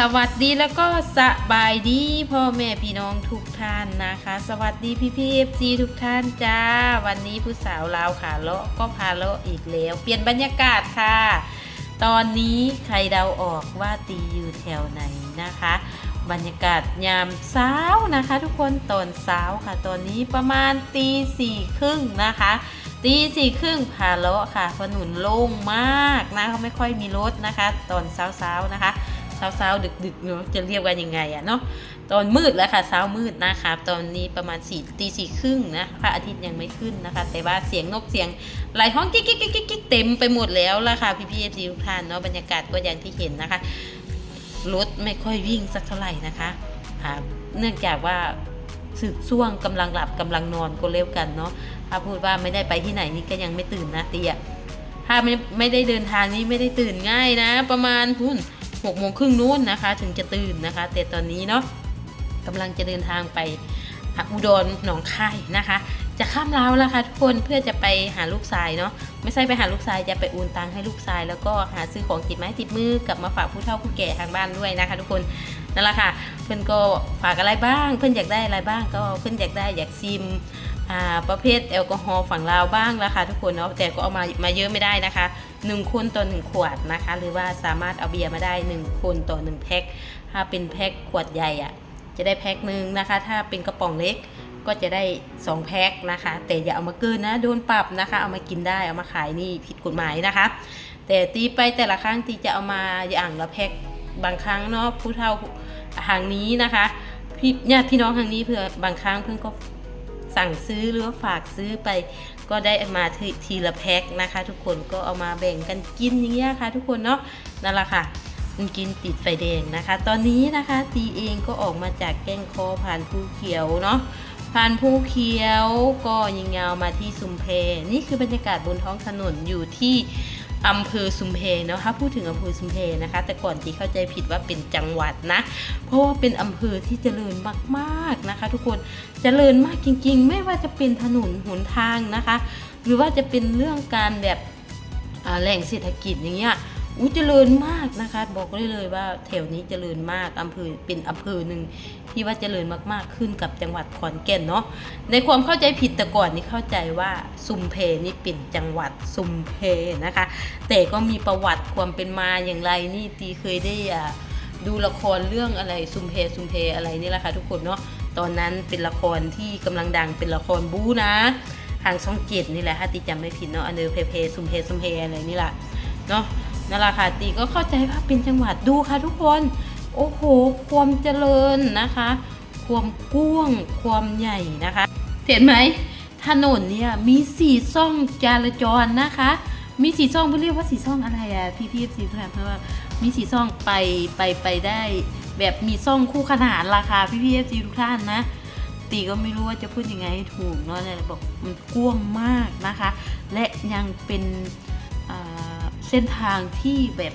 สวัสดีแล้วก็สบายดีพ่อแม่พี่น้องทุกท่านนะคะ สวัสดีพี่พี่เอฟซีทุกท่านจ้า วันนี้ผู้สาวลาวขาเลาะก็พาเลาะอีกแล้ว เปลี่ยนบรรยากาศค่ะ ตอนนี้ใครเดาออกว่าตีอยู่แถวไหนนะคะ บรรยากาศยามเช้านะคะ ทุกคนตอนเช้าค่ะตอนนี้ประมาณตีสี่ครึ่งนะคะตีสี่ครึ่งพาเลาะค่ะถนนโล่งมากนะเขาไม่ค่อยมีรถนะคะ ตอนเช้าๆนะคะ เช้าเช้าดึกดึกๆเนาะจะเรียกว่ายังไงอะเนาะตอนมืดแล้วค่ะเช้ามืดนะคะตอนนี้ประมาณสี่ตีสี่ครึ่งนะพระอาทิตย์ยังไม่ขึ้นนะคะ แต่ว่าเสียงนกเสียงไหลห้องกิ๊กกิ๊กกิ๊กกิ๊กเต็มไปหมดแล้วละค่ะพี่พี่เอฟซีทุกท่านเนาะบรรยากาศก็อย่างที่เห็นนะคะรถไม่ค่อยวิ่งสักเท่าไหร่นะคะอ่าเนื่องจากว่าสึกช่วงกำลังหลับกำลังนอนก็เร็วกันเนาะถ้าพูดว่าไม่ได้ไปที่ไหนนี่ก็ยังไม่ตื่นนะเตียถ้าไม่ไม่ได้เดินทางนี่ไม่ได้ตื่นง่ายนะ ประมาณพุ่น หกโมงครึ่งนู้นนะคะ ถึงจะตื่นนะคะ แต่ตอนนี้เนาะกำลังจะเดินทางไปอุดรหนองคายนะคะ จะข้ามลาวแล้วค่ะทุกคนเพื่อจะไปหาลูกชายเนาะไม่ใช่ไปหาลูกชายจะไปโอนตังให้ลูกชาย แล้วก็หาซื้อของติดไม้ติดมือกลับมาฝากผู้เฒ่าผู้แก่ทางบ้านด้วยนะคะ ทุกคนนั่นแหละค่ะ เพื่อนก็ฝากอะไรบ้าง เพื่อนอยากได้อะไรบ้างก็เพื่อนอยากได้อยากซิม ประเภทแอลกอฮอล์ฝั่งลาวบ้างละค่ะทุกคนเนาะแต่ก็เอามามาเยอะไม่ได้นะคะหนึ่งคนต่อหนึ่งขวดนะคะ หรือว่าสามารถเอาเบียร์มาได้หนึ่งคนต่อหนึ่งแพ็คถ้าเป็นแพ็คขวดใหญ่อะจะได้แพ็คหนึ่งนะคะ ถ้าเป็นกระป๋องเล็กก็จะได้สองแพ็คนะคะ แต่อย่าเอามาเกินนะโดนปรับนะคะ เอามากินได้เอามาขายนี่ผิดกฎหมายนะคะ แต่ตีไปแต่ละครั้งตีจะเอามาอย่างละแพ็คบางครั้งเนาะผู้เฒ่าทางนี้นะคะพี่ญาติพี่น้องทางนี้เพื่อบางครั้งเพื่อนก็ สั่งซื้อหรือว่าฝากซื้อไป ก็ได้มาทีทีละแพ็คนะคะ ทุกคนก็เอามาแบ่งกันกินอย่างเงี้ยค่ะ ทุกคนเนาะนั่นแหละค่ะมันกินติดไฟแดงนะคะ ตอนนี้นะคะตีเองก็ออกมาจากแก้งคอผ่านภูเขียวเนาะผ่านภูเขียวก็ยิงยาวมาที่สุมเพ นี่คือบรรยากาศบนท้องถนนอยู่ที่ อำเภอสุมเพนะถ้าพูดถึงอำเภอสุมเพนะคะ แต่ก่อนตีเข้าใจผิดว่าเป็นจังหวัดนะ เพราะว่าเป็นอำเภอที่เจริญมากๆนะคะ ทุกคนเจริญมากจริง ๆ ไม่ว่าจะเป็นถนนหนทางนะคะ หรือว่าจะเป็นเรื่องการแบบแหล่งเศรษฐกิจอย่างเงี้ย อู้เจริญมากนะคะ บอกได้เลยว่าแถวนี้เจริญมากอำเภอเป็นอำเภอหนึ่งที่ว่าเจริญมากๆขึ้นกับจังหวัดขอนแก่นเนาะในความเข้าใจผิดแต่ก่อนนี่เข้าใจว่าซุมเพนี่เป็นจังหวัดซุมเพนะคะ แต่ก็มีประวัติความเป็นมาอย่างไรนี่ตีเคยได้อ่าดูละครเรื่องอะไรซุมเพซุมเพอะไรนี่แหละค่ะทุกคนเนาะตอนนั้นเป็นละครที่กำลังดังเป็นละครบู๊นะทางช่องเจ็ดนี่แหละถ้าตีจำไม่ผิดเนาะอันเดอร์เพเพซุมเพซุมเพอะไรนี่แหละเนาะ นั่นแหละค่ะตีก็เข้าใจว่าเป็นจังหวัดดูค่ะทุกคน โอ้โห ความเจริญนะคะ ความกว้างความใหญ่นะคะ เห็นไหมถนนเนี่ยมีสี่ช่องจราจรนะคะ มีสี่ช่องเขาเรียกว่าสี่ช่องอะไรอะพี่พี่สี่แเพราะว่ามีสี่ช่องไปไปไปได้แบบมีซ่องคู่ขนานราคาพี่พี่เอฟซีทุกท่านนะ ตีก็ไม่รู้ว่าจะพูดยังไงให้ถูกเนาะเนี่ยบอกมันกว้างมากนะคะ และยังเป็น ส้นทางที่แบบ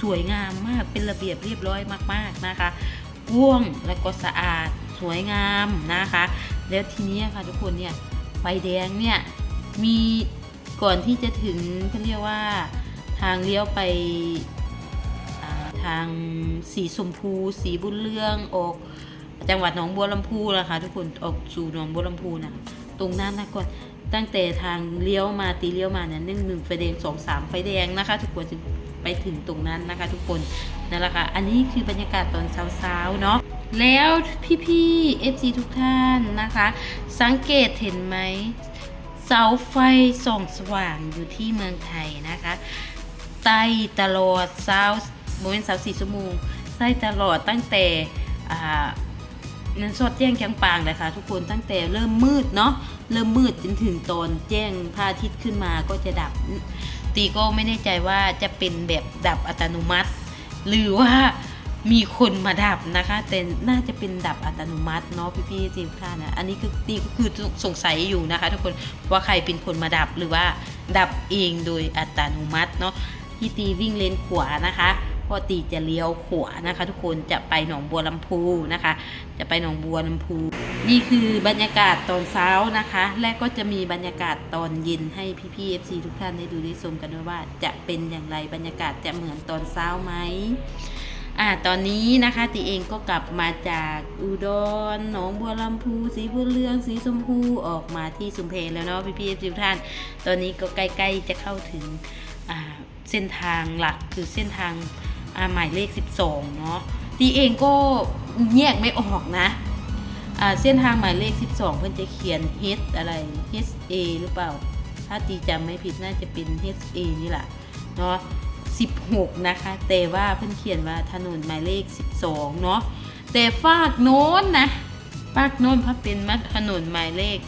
สวยงามมากเป็นระเบียบเรียบร้อยมาก ๆนะคะกว้างและก็สะอาดสวยงามนะคะ แล้วทีนี้ค่ะทุกคนเนี่ยไฟแดงเนี่ยมีก่อนที่จะถึงเขาเรียกว่าทางเลี้ยวไปทางสีชมพู สีบุญเรืองออกจังหวัดหนองบัวลำพูนะคะ ทุกคนออกสู่หนองบัวลำพูนะตรงนั้นนะก่อน ตั้งแต่ทางเลี้ยวมาตีเลี้ยวมาเนี่ยหนึ่งหนึ่งไฟแดงสองสามไฟแดงนะคะ ทุกคนจึงไปถึงตรงนั้นนะคะ ทุกคนนั่นแหละค่ะ อันนี้คือบรรยากาศตอนเช้าๆเนาะแล้วพี่ๆ FC ทุกท่านนะคะ สังเกตเห็นไหมเสาไฟส่องสว่างอยู่ที่เมืองไทยนะคะไต่ตลอดเช้าโมเมนต์สาสี่ชั่วโมงไต่ตลอดตั้งแต่อ่า สดแจ้งแกงปางเลยค่ะ ทุกคนตั้งแต่เริ่มมืดเนาะเริ่มมืดจนถึงตอนแจ้งพระอาทิตย์ขึ้นมาก็จะดับ ตีก็ไม่แน่ใจว่าจะเป็นแบบดับอัตโนมัติ หรือว่ามีคนมาดับนะคะ แต่น่าจะเป็นดับอัตโนมัติเนาะพี่ๆทีมท่านนะอันนี้คือตีก็คือสงสัยอยู่นะคะ ทุกคนว่าใครเป็นคนมาดับหรือว่าดับเองโดยอัตโนมัติเนาะพี่ตีวิ่งเลนขวานะคะ พอตีจะเลี้ยวขวานะคะ ทุกคนจะไปหนองบัวลำพูนะคะ จะไปหนองบัวลำพู นี่คือบรรยากาศตอนเช้านะคะ และก็จะมีบรรยากาศตอนเย็นให้พี่พี่เอฟซีทุกท่านได้ดูได้ชมกันด้วยว่า จะเป็นอย่างไรบรรยากาศจะเหมือนตอนเช้าไหมอ่าตอนนี้นะคะตีเองก็กลับมาจากอุดรหนองบัวลำพู สีบุญเรือง สีชมพูออกมาที่สุมเพนแล้วเนาะพี่พี่ทุกท่าน ตอนนี้ก็ใกล้ ๆ จะเข้าถึงอ่าเส้นทางหลักคือเส้นทาง อ่าหมายเลข 12 เนาะตีเองก็แยกไม่ออกนะอ่าเส้นทางหมายเลข 12 เพื่อนจะเขียน H อะไร H A หรือเปล่า ถ้าตีจำไม่ผิดน่าจะเป็น H A นี่แหละเนาะ16 นะคะ แต่ว่าเพิ่อนเขียนว่าถนนหมายเลข 12 เนาะแต่ฝากโน้นนะฝากโน้นเพราะเป็นมาถนนหมายเลข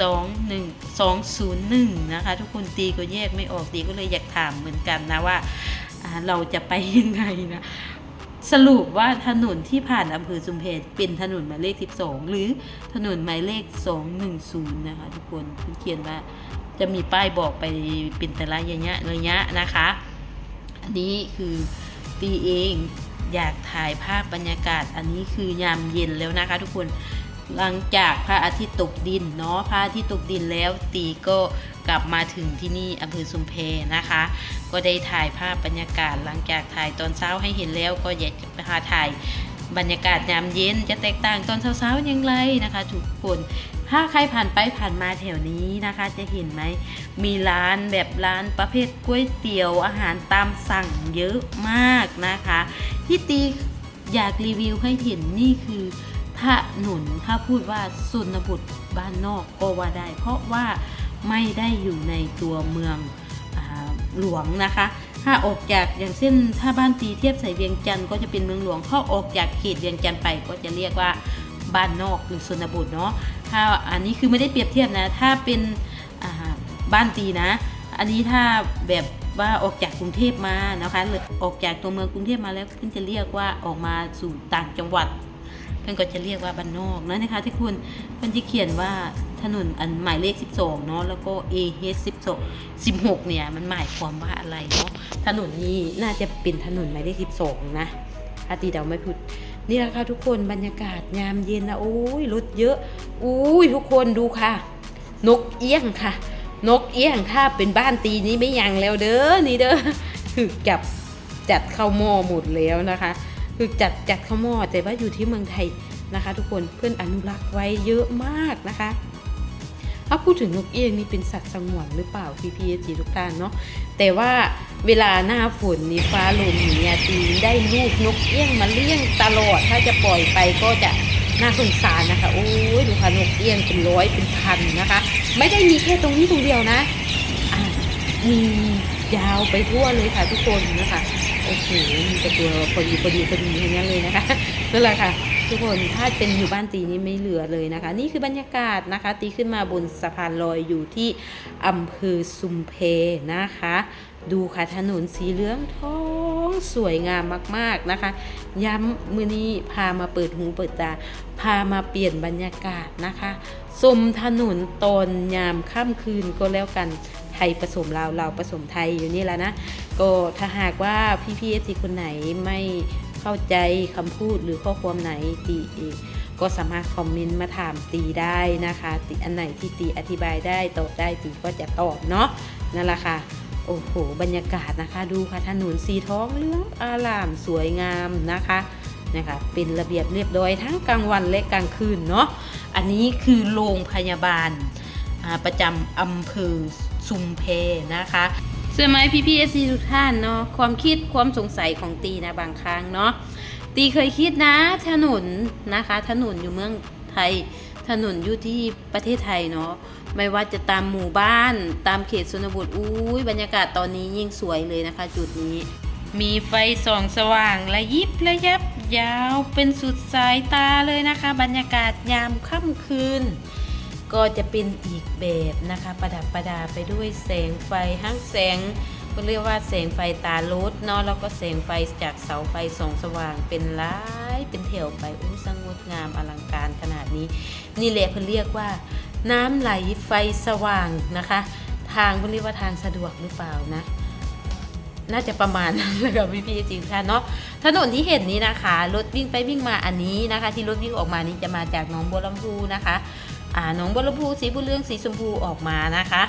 21 201 นะคะ ทุกคนตีก็แยกไม่ออกตีก็เลยอยากถามเหมือนกันนะว่า เราจะไปยังไงนะสรุปว่าถนนที่ผ่านอำเภอสุมเพชเป็นถนนหมายเลข 12 หรือถนนหมายเลข 210 นะคะทุกคนเพิ่นเขียนว่าจะมีป้ายบอกไปเป็นแต่ละระยะระยะนะคะ อันนี้คือตีเองอยากถ่ายภาพบรรยากาศ อันนี้คือยามเย็นแล้วนะคะทุกคน หลังจากพระอาทิตย์ตกดินเนาะพระอาทิตย์ตกดินแล้วตีก็กลับมาถึงที่นี่อำเภอสุมเพนะคะ ก็ได้ถ่ายภาพบรรยากาศหลังจากถ่ายตอนเช้าให้เห็นแล้วก็อยากจะพาถ่ายบรรยากาศยามเย็นจะแตกต่างตอนเช้าๆอย่างไรนะคะทุกคนถ้าใครผ่านไปผ่านมาแถวนี้นะคะ จะเห็นไหมมีร้านแบบร้านประเภทก๋วยเตี๋ยวอาหารตามสั่งเยอะมากนะคะ ที่ตีอยากรีวิวให้เห็นนี่คือ ถนนถ้าพูดว่าสุนบทบ้านนอกก็ว่าได้ เพราะว่าไม่ได้อยู่ในตัวเมืองอหลวงนะคะ ถ้าออกจากอย่างเช่นถ้าบ้านตีเทียบใส่เวียงจันทร์ก็จะเป็นเมืองหลวงถ้าออกจากเขตเวียงจันทร์ไปก็จะเรียกว่าบ้านนอกหรือชนบทเนาะถ้าอันนี้คือไม่ได้เปรียบเทียบนะ ถ้าเป็นบ้านตีนะ อันนี้ถ้าแบบว่าออกจากกรุงเทพมานะคะหรือออกจากตัวเมืองกรุงเทพมาแล้วเพิ่นจะเรียกว่าออกมาสู่ต่างจังหวัด เพิ่อนก็จะเรียกว่าบ้านนอกนะนะคะที่คุณเพิ่อนจะเขียนว่าถนนอันหมายเลข 12 เนาะแล้วก็ AH 12 16 เนี่ย มันหมายความว่าอะไรเนาะถนนนี้น่าจะเป็นถนนหมายเลข 12 นะถ้าตีเดาไม่ผิดนี่แหละค่ะทุกคนบรรยากาศยามเย็นนะโอ้ยรถเยอะอุ้ยทุกคนดูค่ะ นกเอี้ยงค่ะ นกเอี้ยงถ้าเป็นบ้านตีนี้ไม่ยังแล้วเด้อนี่เด้อคือจับจัดเข้าหม้อหมดแล้วนะคะ คือจัดจัดข้าหม้อแต่ว่าอยู่ที่เมืองไทยนะคะ ทุกคนเพื่อนอนุรักษ์ไว้เยอะมากนะคะถ้าพูดถึงนกเอี้ยงนี่เป็นสัตว์สงวนหรือเปล่าพี่พีจีทุกท่านเนาะแต่ว่าเวลาหน้าฝนนี่ฟ้าลมเนี่ยตีได้ลูกนกเอี้ยงมาเลี้ยงตลอด ถ้าจะปล่อยไปก็จะน่าสงสารนะคะ โอ้ยดูค่ะนกเอี้ยงเป็นร้อยเป็นพันนะคะ ไม่ได้มีแค่ตรงนี้ตรงเดียวนะะมี ยาวไปทั่วเลยค่ะทุกคนนะคะโอ้โหมีแต่ตัวพอดีพอดีพอดีอย่างนั้นเลยนะคะนั่นแหละค่ะทุกคนถ้าเป็นอยู่บ้านตีนี่ไม่เหลือเลยนะคะ นี่คือบรรยากาศนะคะ ตีขึ้นมาบนสะพานลอยอยู่ที่อำเภอซุมเพนะคะ ดูค่ะถนนสีเหลืองทองสวยงามมาก ๆนะคะ ย้ำมือนี้พามาเปิดหูเปิดตาพามาเปลี่ยนบรรยากาศนะคะชมถนนตอนยามค่ำคืนก็แล้วกัน ทยผสมลาวลาวผสมไทยอยู่นี่แล้วนะ ก็ถ้าหากว่าพี่ๆเอฟซีคนไหนไม่เข้าใจคำพูดหรือข้อความไหนตีก็สามารถคอมเมนต์มาถามตีได้นะคะ ตีอันไหนที่ตีอธิบายได้ตอบได้ตีก็จะตอบเนาะนั่นแหละค่ะโอ้โหบรรยากาศนะคะ ดูค่ะถนนสีท้องเหลืองอารามสวยงามนะคะนะคะเป็นระเบียบเรียบร้อยทั้งกลางวันและกลางคืนเนาะอันนี้คือโรงพยาบาลประจำอำเภอ ซุมเพนะคะเชื่อไหมพี่พีเอซีทุกท่านเนาะความคิดความสงสัยของตีนะบางครั้งเนาะตีเคยคิดนะถนนนะคะ ถนนอยู่เมืองไทย ถนนอยู่ที่ประเทศไทยเนาะไม่ว่าจะตามหมู่บ้าน ตามเขตชนบทอุ้ยบรรยากาศตอนนี้ยิ่งสวยเลยนะคะ จุดนี้ มีไฟส่องสว่างระยิบระยับยาวเป็นสุดสายตาเลยนะคะ บรรยากาศยามค่ำคืน ก็จะเป็นอีกแบบนะคะ ประดับประดาไปด้วยแสงไฟทั้งแสงก็เรียกว่าแสงไฟตารถเนาะแล้วก็แสงไฟจากเสาไฟส่องสว่างเป็นร้ายเป็นแถวไปอู้สงดงามอลังการขนาดนี้ นี่แหละเขาเรียกว่า น้ำไหลไฟสว่างนะคะ ทางเขาเรียกว่าทางสะดวกหรือเปล่านะน่าจะประมาณนั้นแหละค่ะพี่พี่ๆจริงค่ะเนาะถนนที่เห็นนี้นะคะรถวิ่งไปวิ่งมาอันนี้นะคะ ที่รถวิ่งออกมานี้จะมาจากหนองบัวลำพูนะคะ อ่าหนองบัวลำพูสีบุญเรืองสีชมพูออกมานะคะ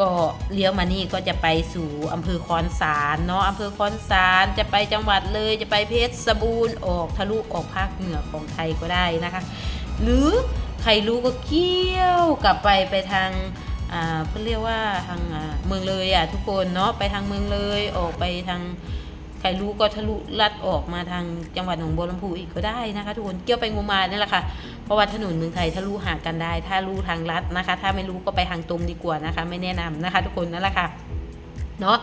ก็เลี้ยวมานี่ก็จะไปสู่อำเภอคอนสารเนาะอำเภอคอนสารจะไปจังหวัดเลยจะไปเพชรสบูรณ์ออกทะลุออกภาคเหนือของไทยก็ได้นะคะ หรือใครรู้ก็เกี้ยวกลับไปไปทางอ่าเพื่อเรียกว่าทางเมืองเลยอะทุกคนเนาะไปทางเมืองเลยออกไปทาง ใครรู้ก็ทะลุลัดออกมาทางจังหวัดหนองบัวลำพูอีกก็ได้นะคะทุกคนเกี่ยวไปงูมานี่แหละค่ะเพราะว่าถนนเมืองไทยทะลุหากันได้ ถ้ารู้ทางลัดนะคะ ถ้าไม่รู้ก็ไปทางตรงดีกว่านะคะ ไม่แนะนำนะคะ ทุกคนนั่นแหละค่ะเนาะ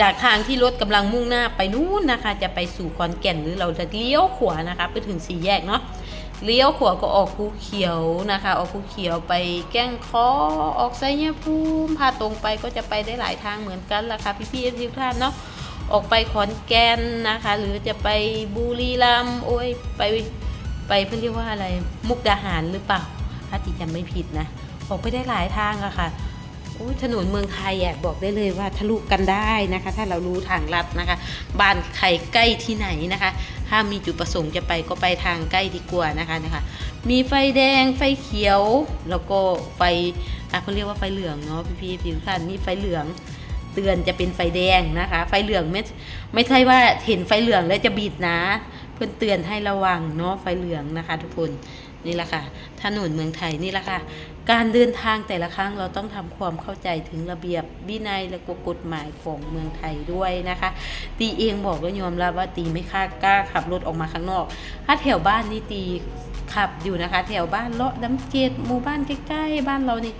จากทางที่รถกำลังมุ่งหน้าไปนู่นนะคะ จะไปสู่ขอนแก่นหรือเราจะเลี้ยวขวานะคะ ไปถึงสี่แยกเนาะเลี้ยวขวาก็ออกภูเขียวนะคะ ออกภูเขียวไปแก้งคอออกไซเนียภูมิพาตรงไปก็จะไปได้หลายทางเหมือนกันล่ะค่ะพี่พี่ๆทุกท่านเนาะ ออกไปขอนแก่นนะคะ หรือจะไปบุรีรัมย์โอ้ยไปไปเพื่อเรียกว่าอะไรมุกดาหารหรือเปล่าถ้าจีจำไม่ผิดนะออกไปได้หลายทางอะค่ะโอ้ยถนนเมืองไทยอะบอกได้เลยว่าทะลุกันได้นะคะ ถ้าเรารู้ทางลัดนะคะ บ้านใครใกล้ที่ไหนนะคะ ถ้ามีจุดประสงค์จะไปก็ไปทางใกล้ดีกว่านะคะนะคะ มีไฟแดงไฟเขียว แล้วก็ไฟอะเขาเรียกว่าไฟเหลืองเนาะพี่พี่ๆทุกท่านนี่ไฟเหลือง เตือนจะเป็นไฟแดงนะคะ ไฟเหลืองไม่ไม่ใช่ว่าเห็นไฟเหลืองแล้วจะบีดนะ เพื่อนเตือนให้ระวังเนาะไฟเหลืองนะคะ ทุกคนนี่แหละค่ะถนนเมืองไทยนี่แหละค่ะ การเดินทางแต่ละครั้งเราต้องทำความเข้าใจถึงระเบียบวินัยและกกฎหมายของเมืองไทยด้วยนะคะ ตีเองบอกแล้วยอมรับว่าตีไม่ค่ากล้าขับรถออกมาข้างนอก ถ้าแถวบ้านนี่ตีขับอยู่นะคะ แถวบ้านเลาะน้ำเกตหมู่บ้านใกล้ๆบ้านเรานี่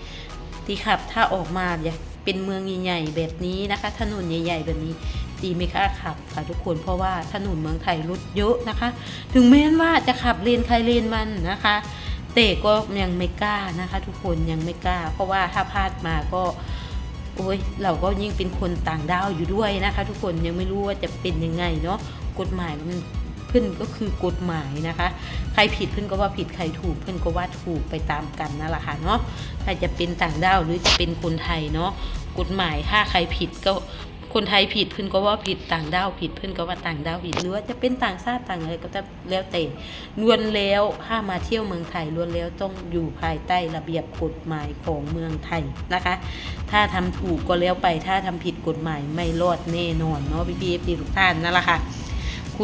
ตีขับถ้าออกมาอย่า เป็นเมืองใหญ่ๆแบบนี้นะคะ ถนนใหญ่ ๆ แบบนี้ตีไม่ค่าขับค่ะทุกคนเพราะว่าถนนเมืองไทยรถเยอะนะคะ ถึงแม้ว่าจะขับเลนใครเลนมันนะคะแต่ก็ยังไม่กล้านะคะ ทุกคนยังไม่กล้า เพราะว่าถ้าพลาดมาก็โอ้ยเราก็ยิ่งเป็นคนต่างดาวอยู่ด้วยนะคะ ทุกคนยังไม่รู้ว่าจะเป็นยังไงเนาะกฎหมายมัน เพื่อนก็คือกฎหมายนะคะ ใครผิดเพื่อนก็ว่าผิดใครถูกเพื่อนก็ว่าถูกไปตามกันนั่นแหละค่ะเนาะใครจะเป็นต่างด้าวหรือจะเป็นคนไทยเนาะกฎหมายถ้าใครผิดก็คนไทยผิดเพื่อนก็ว่าผิดต่างด้าวผิดเพื่อนก็ว่าต่างด้าวผิดหรือว่าจะเป็นต่างชาติต่างอะไรก็จะแล้วแต่ล้วนแล้วถ้ามาเที่ยวเมืองไทยล้วนแล้วต้องอยู่ภายใต้ระเบียบกฎหมายของเมืองไทยนะคะ ถ้าทำถูกก็แล้วไปถ้าทำผิดกฎหมายไม่รอดแน่นอนเนาะพี่พีเอฟซีทุกท่านนั่นแหละค่ะ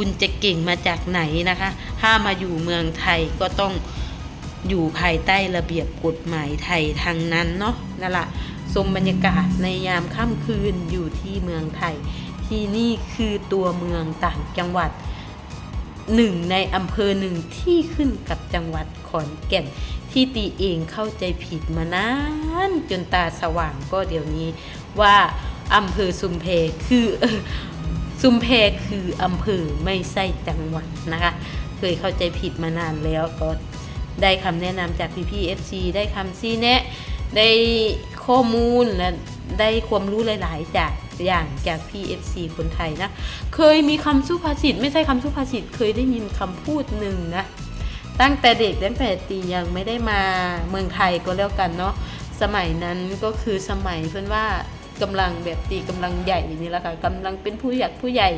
คุณจะเก่งมาจากไหนนะคะ ถ้ามาอยู่เมืองไทยก็ต้องอยู่ภายใต้ระเบียบกฎหมายไทยทางนั้นเนาะนั่นแหละชมบรรยากาศในยามค่ำคืนอยู่ที่เมืองไทย ที่นี่คือตัวเมืองต่างจังหวัดหนึ่งในอำเภอหนึ่งที่ขึ้นกับจังหวัดขอนแก่น ที่ตีเองเข้าใจผิดมานานจนตาสว่างก็เดี๋ยวนี้ว่าอำเภอสุมเพคือ สุมเพคืออำเภอไม่ใช่จังหวัดนะคะ เคยเข้าใจผิดมานานแล้วก็ได้คำแนะนำจากพี่พี่ๆ FC ได้คำซีแนะ ได้ข้อมูลและได้ความรู้หลาย ๆ จากอย่างจากพี่ FC คนไทยนะ เคยมีคำสุภาษิตไม่ใช่คำสุภาษิตเคยได้ยินคำพูดหนึ่งนะ ตั้งแต่เด็กตั้งแต่ตียังไม่ได้มาเมืองไทยก็แล้วกันเนาะสมัยนั้นก็คือสมัยเพื่อนว่า กำลังแบบตีกำลังใหญ่นี่แหละค่ะกำลังเป็นผู้ใหญ่ผู้ใหญ่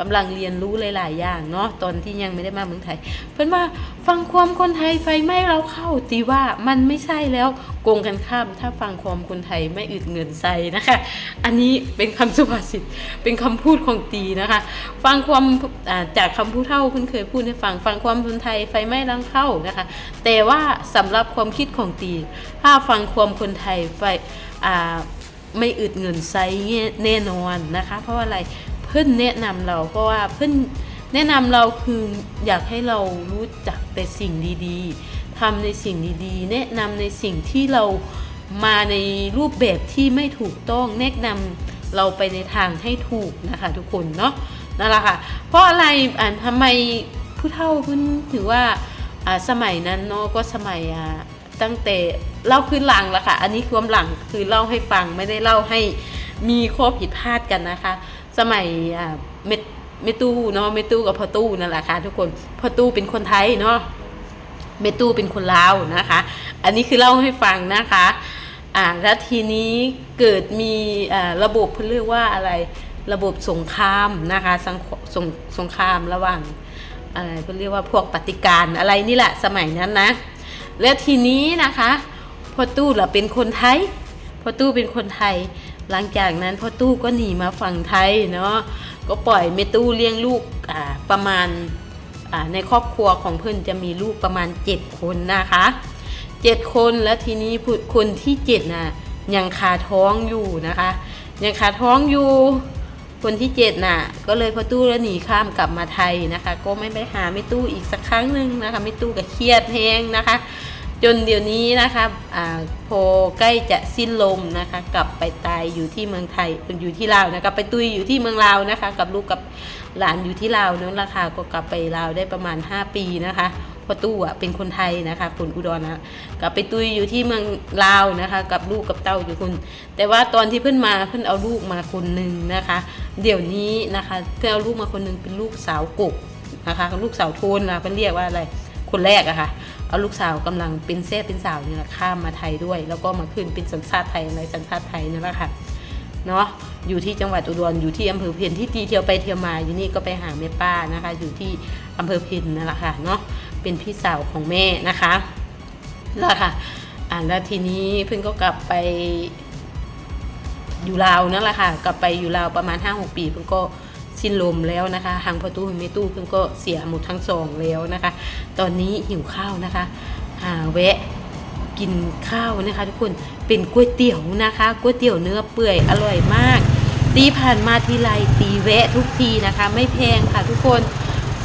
กำลังเรียนรู้หลาย ๆ อย่างเนาะตอนที่ยังไม่ได้มาเมืองไทย เพื่อนว่าฟังความคนไทยไฟไหม้เราเข้าตีว่ามันไม่ใช่แล้วโกงกันข้าม ถ้าฟังความคนไทยไม่อึดเงินใส่นะคะ อันนี้เป็นคำสุภาษิตเป็นคำพูดของตีนะคะ ฟังความาจากคำพูดเท่าเพิ่นเคยพูดให้ฟังฟังความคนไทยไฟไหม้รังเข้านะคะ แต่ว่าสำหรับความคิดของตี ถ้าฟังความคนไทยไฟอ่า ไม่อึดเงินใสแน่นอนนะคะ เพราะว่าอะไรเพื่อนแนะนำเราเพราะว่าเพื่อนแนะนำเราคืออยากให้เรารู้จักแต่สิ่งดีๆทำในสิ่งดีๆ แนะนำในสิ่งที่เรามาในรูปแบบที่ไม่ถูกต้องแนะนำเราไปในทางให้ถูกนะคะทุกคนเนาะนั่นแหละค่ะ เพราะอะไรอ่าทำไมผู้เฒ่าเพิ่นถือว่าอ่าสมัยนั้นเนาะก็สมัยอ่า ตั้งแต่เล่าขึ้นหลังละค่ะ อันนี้ความหลังคือเล่าให้ฟังไม่ได้เล่าให้มีข้อผิดพลาดกันนะคะ สมัยเมดเมตู้เนาะเมตู้กับพ่อตู้นั่นแหละค่ะทุกคนพ่อตู้เป็นคนไทยเนาะเมตู้เป็นคนลาวนะคะ อันนี้คือเล่าให้ฟังนะคะอ่าแล้วทีนี้เกิดมีอ่าระบบเขาเรียกว่าอะไรระบบสงครามนะคะสงคสงสงครามระหว่างอะไรเขาเรียกว่าพวกปฏิการอะไรนี่แหละสมัยนั้นนะ และทีนี้นะคะพ่อตู้ล่ะเป็นคนไทยพ่อตู้เป็นคนไทย หลังจากนั้นพ่อตู้ก็หนีมาฝั่งไทยเนาะก็ปล่อยเมตู้เลี้ยงลูกประมาณในครอบครัวของเพื่อนจะมีลูกประมาณ 7 คนนะคะเจ็ดคนแล้วทีนี้คนที่เจ็ดน่ะยังคาท้องอยู่นะคะ ยังคาท้องอยู่ คนที่เจ็ดน่ะ ก็เลยพอตู้แล้วหนีข้ามกลับมาไทยนะคะ ก็ไม่ไปหาไม่ตู้อีกสักครั้งหนึ่งนะคะไม่ตู้ก็เครียดแฮงนะคะ จนเดี๋ยวนี้นะคะอ่าพอใกล้จะสิ้นลมนะคะ กลับไปตายอยู่ที่เมืองไทยอยู่ที่ลาวนะคะไปตุยอยู่ที่เมืองลาวนะคะ กับลูกกับหลานอยู่ที่ลาวนั่นแหละค่ะก็กลับไปลาวได้ประมาณ 5 ปีนะคะ พ่อตู้อะเป็นคนไทยนะคะคนอุดรนะกลับไปตุยอยู่ที่เมืองลาวนะคะ กับลูกกับเต้าอยู่คนแต่ว่าตอนที่เพื่อนมาเพื่อนเอาลูกมาคนหนึ่งนะคะ เดี๋ยวนี้นะคะเพื่อนเอาลูกมาคนหนึ่งเป็นลูกสาวกกนะคะลูกสาวโทนนะเพื่อนเรียกว่าอะไรคนแรกอะค่ะเอาลูกสาวกำลังเป็นแซ่เป็นสาวนี่แหละข้ามมาไทยด้วย แล้วก็มาขึ้นเป็นสัญชาติไทยในสัญชาติไทยนั่นแหละค่ะเนาะอยู่ที่จังหวัดอุดรอยู่ที่อำเภอเพนที่ตีเที่ยวไปเที่ยวมาอยู่นี่ก็ไปหาแม่ป้านะคะ อยู่ที่อำเภอเพนนั่นแหละค่ะเนาะ เป็นพี่สาวของแม่นะคะนั่แหละค่ะอ่าแล้วทีนี้เพิ่งก็กลับไปอยู่ลาวนั่นแหละค่ะ กลับไปอยู่ลาวประมาณ5-6ปีเพิ่งก็สิ้นลมแล้วนะคะ ทางพ่อตู้แม่ตู้เพิ่งก็เสียหมดทั้งสองแล้วนะคะ ตอนนี้หิวข้าวนะคะหาแวะกินข้าวนะคะ ทุกคนเป็นก๋วยเตี๋ยวนะคะก๋วยเตี๋ยวเนื้อเปื่อยอร่อยมาก ตีผ่านมาทีไรตีแวะทุกทีนะคะ ไม่แพงค่ะทุกคน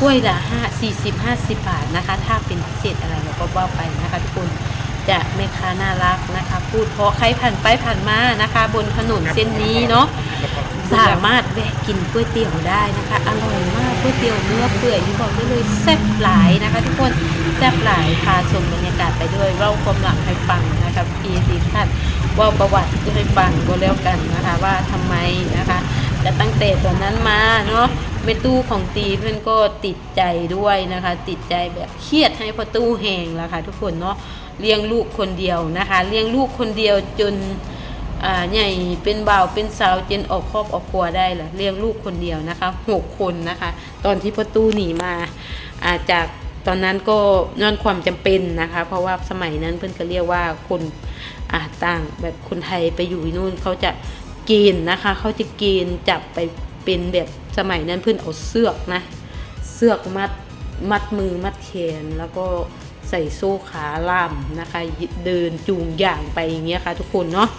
กล้วยละห้าสี่สิบห้าสิบบาทนะคะ ถ้าเป็นพิเศษอะไรเราก็ว่าไปนะคะทุกคนจะแม่ค้าน่ารักนะคะ พูดเพราะใครผ่านไปผ่านมานะคะ บนถนนเส้นนี้เนาะสามารถแวะกินก๋วยเตี๋ยวได้นะคะ อร่อยมากก๋วยเตี๋ยวเนื้อเปื่อยนี่บอกได้เลยแซ่บหลายนะคะ ทุกคนแซ่บหลายพาชมบรรยากาศไปด้วยเล่าความหลังให้ฟังนะคะพี่ทีท่านว่าประวัติให้ฟังก็แล้วกันนะคะ ว่าทำไมนะคะแต่ตั้งแต่ตอนนั้นมาเนาะเมตู้ของตีเพื่อนก็ติดใจด้วยนะคะ ติดใจแบบเครียดให้ประตูแหงแล้วค่ะทุกคนเนาะเลี้ยงลูกคนเดียวนะคะ เลี้ยงลูกคนเดียวจนใหญ่เป็นบ่าวเป็นสาวเจนออกครอบออกครัวได้เหรอเลี้ยงลูกคนเดียวนะคะหกคนนะคะ ตอนที่ประตูหนีมาาจากตอนนั้นก็ย้อนความจำเป็นนะคะ เพราะว่าสมัยนั้นเพื่อนก็เรียกว่าคนอาต่างแบบคนไทยไปอยู่นู่นเขาจะเกณฑ์นะคะ เขาจะเกณฑ์จับไป เป็นแบบสมัยนั้นเพื่อนเอาเสือกนะ เสือกมัดมัดมือมัดแขนแล้วก็ใส่โซ่ขาล่ามนะคะ เดินจูงอย่างไปอย่างเงี้ยค่ะทุกคนเนาะ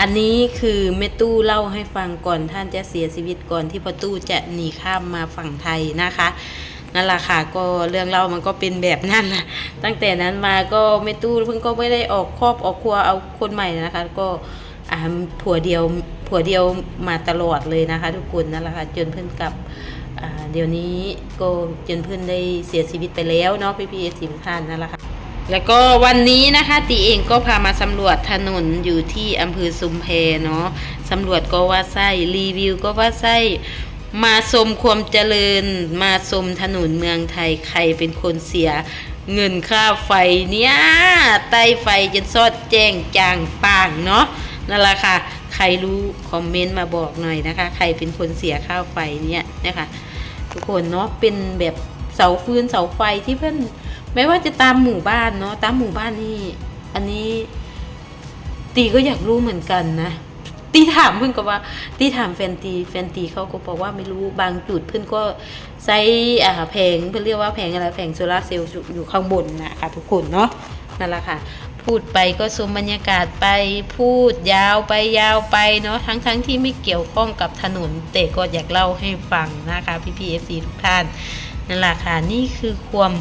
อันนี้คือแม่ตู้เล่าให้ฟังก่อนท่านจะเสียชีวิตก่อนที่พ่อตู้จะหนีข้ามมาฝั่งไทยนะคะนั่นแหละค่ะก็เรื่องเล่ามันก็เป็นแบบนั้นนะตั้งแต่นั้นมาก็แม่ตู้เพิ่งก็ไม่ได้ออกครอบออกครัวเอาคนใหม่นะคะ ก็ผัวเดียว ผัวเดียวมาตลอดเลยนะคะ ทุกคนนั่นแหละค่ะจนเพิ่อนกับเดี๋ยวนี้ก็จนเพิ่อนได้เสียชีวิตไปแล้วเนาะพี่พีเอสิมท่านนั่นแหละค่ะแล้วก็วันนี้นะคะตีเองก็พามาสำรวจถนนอยู่ที่อำเภอซุมเพเนาะสำรวจก็ว่าไส้รีวิวก็ว่าไส้มาชมความเจริญ มาชมถนนเมืองไทยใครเป็นคนเสียเงินค่าไฟเนี่ยไต้ไฟจนซอดแจ้งจางป่างเนาะนั่นแหละค่ะ รรู้คอมเมนต์มาบอกหน่อยนะคะ ใครเป็นคนเสียค่าไฟเนี่ยนะคะทุกคนเนาะเป็นแบบเสาฟืนเสาไฟที่เพื่อนไม่ว่าจะตามหมู่บ้านเนาะตามหมู่บ้านนี่อันนี้ ตีก็อยากรู้เหมือนกันนะตีถามเพื่อนก็ว่า ตีถามแฟนตีแฟนตีเขาก็บอกว่าไม่รู้บางจุดเพื่อนก็ใช้อ่าแผงเพื่อนเรียกว่าแผงอะไรแผงโซลาเซลล์อยู่อยู่ข้างบนนะคะทุกคนเนาะนั่นแหละค่ะ พูดไปก็ชมบรรยากาศไปพูดยาวไปยาวไปเนาะทั้งทั้งที่ไม่เกี่ยวข้องกับถนนแต่ก็อยากเล่าให้ฟังนะคะพี่พีเอฟซีทุกท่านนั่นแหละค่ะนี่คือความ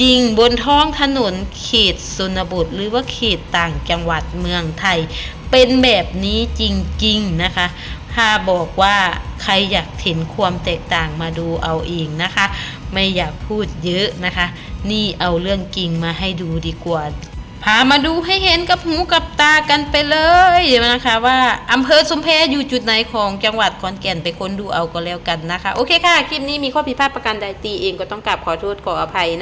จริงบนท้องถนนเขตสุนบทหรือว่าเขตต่างจังหวัดเมืองไทย เป็นแบบนี้จริงๆนะคะ ถ้าบอกว่าใครอยากเห็นความแตกต่างมาดูเอาเองนะคะ ไม่อยากพูดเยอะนะคะ นี่เอาเรื่องจริงมาให้ดูดีกว่า พามาดูให้เห็นกับหูกับตากันไปเลยนะคะว่าอำเภอสุมเพอยู่จุดไหนของจังหวัดขอนแก่นไปค้นดูเอาก็แล้วกันนะคะ โอเคค่ะ คลิปนี้มีข้อผิดพลาดประการใดตีเองก็ต้องกราบขอโทษขออภัยนะ